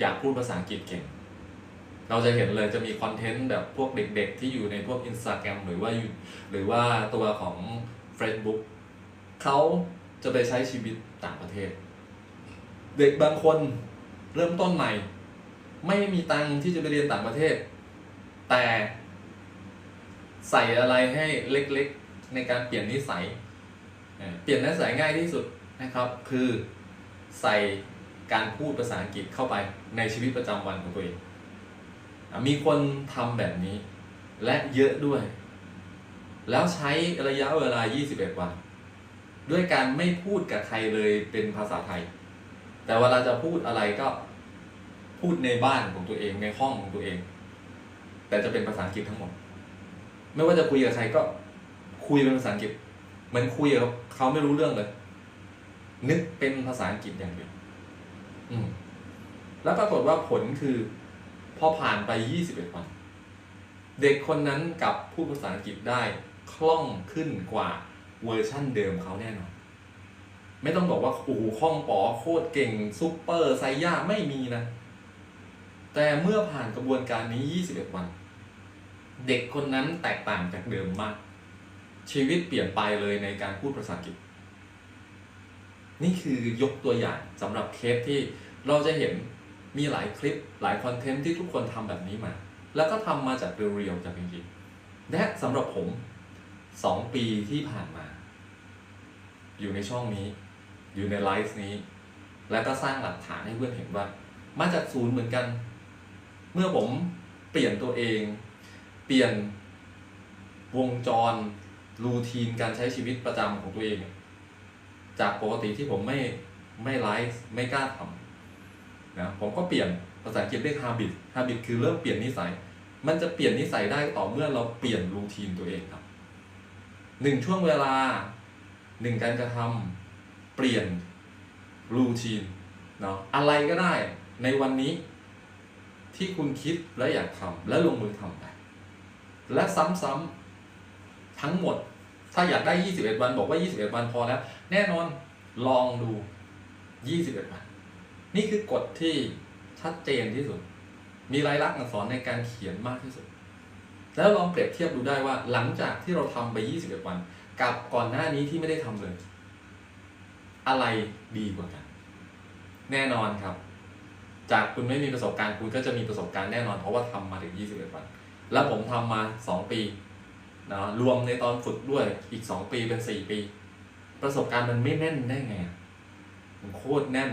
อยากพูดภาษาอังกฤษเก่ง เราจะเห็นเลยจะมีคอนเทนต์แบบพวกเด็กๆ ที่อยู่ในพวก Instagram หรือว่าหรือว่าตัวของ Facebook เขาจะไปใช้ชีวิตต่างประเทศ เด็กบางคนเริ่มต้นใหม่ ไม่มีตังที่จะไปเรียนต่างประเทศ แต่ใส่อะไรให้เล็กๆในการเปลี่ยนนิสัย เปลี่ยนนิสัยง่ายที่สุดนะครับ คือใส่ การพูดภาษาอังกฤษเข้าไปในชีวิตประจำวันของตัวเอง มีคนทำแบบนี้ และเยอะด้วย แล้วใช้ระยะเวลา 21 วัน ด้วยการไม่พูดกับใครเลยเป็นภาษาไทย แต่เวลาจะพูดอะไรก็พูดในบ้านของตัวเองในห้องของตัวเอง แต่จะเป็นภาษาอังกฤษทั้งหมด ไม่ว่าจะคุยกับใครก็คุยเป็นภาษาอังกฤษเหมือนคุยกับเขาไม่รู้เรื่องเลย นึกเป็นภาษาอังกฤษอย่างเดียว แล้วปรากฏว่าผลคือพอผ่านไป 21 วัน เด็กคนนั้นกับพูดภาษาอังกฤษได้คล่องขึ้นกว่าเวอร์ชั่นเดิมเขาแน่นอน ไม่ต้องบอกว่าโอ้โหคล่องป๋อโคตรเก่งซุปเปอร์ไซย่าไม่มีนะ แต่เมื่อผ่านกระบวนการนี้ 21 วัน เด็กคนนั้นแตกต่างจากเดิมมาก ชีวิตเปลี่ยนไปเลยในการพูดภาษาอังกฤษ นี่คือยกตัวอย่างสำหรับเคสที่เราจะเห็นมีหลายคลิปหลายคอนเทนต์ที่ทุกคนทำแบบนี้มา แล้วก็ทำมาจากเรียลๆจากจริงๆและสำหรับผมสองปีที่ผ่านมา อยู่ในช่องนี้ อยู่ในไลฟ์นี้ แล้วก็สร้างหลักฐานให้เพื่อนเห็นว่า มาจากศูนย์เหมือนกัน เมื่อผมเปลี่ยนตัวเอง เปลี่ยนวงจรรูทีนการใช้ชีวิตประจำของตัวเอง จากปกติที่ผมไม่ไม่ไลฟ์ไม่กล้าทำนะผมก็เปลี่ยนภาษาอังกฤษเรียก habit habit คือเริ่มเปลี่ยนนิสัย มันจะเปลี่ยนนิสัยได้ต่อเมื่อเราเปลี่ยนรูทีนตัวเองครับหนึ่งช่วงเวลาหนึ่งการกระทำเปลี่ยนรูทีนเนาะอะไรก็ได้ในวันนี้ที่คุณคิดและอยากทำและลงมือทำไปและซ้ำๆทั้งหมด ถ้าอยากได้ 21 วันบอกว่า 21 วันพอแล้ว แน่นอนลองดู 21 วัน นี่คือกฎที่ชัดเจนที่สุด มีลายลักษณ์อักษรในการเขียนมากที่สุด แล้วลองเปรียบเทียบดูได้ว่าหลังจากที่เราทำไป 21 วัน กับก่อนหน้านี้ที่ไม่ได้ทำเลย อะไรดีกว่ากัน แน่นอนครับ จากคุณไม่มีประสบการณ์คุณก็จะมีประสบการณ์แน่นอนเพราะว่าทำมาถึง 21 วัน แล้วผมทำมา 2 ปี นะรวมในตอนฝึกด้วยอีก 2 ปีเป็น 4 ปี ประสบการณ์มันไม่แน่นได้ไง มันโคตรแน่น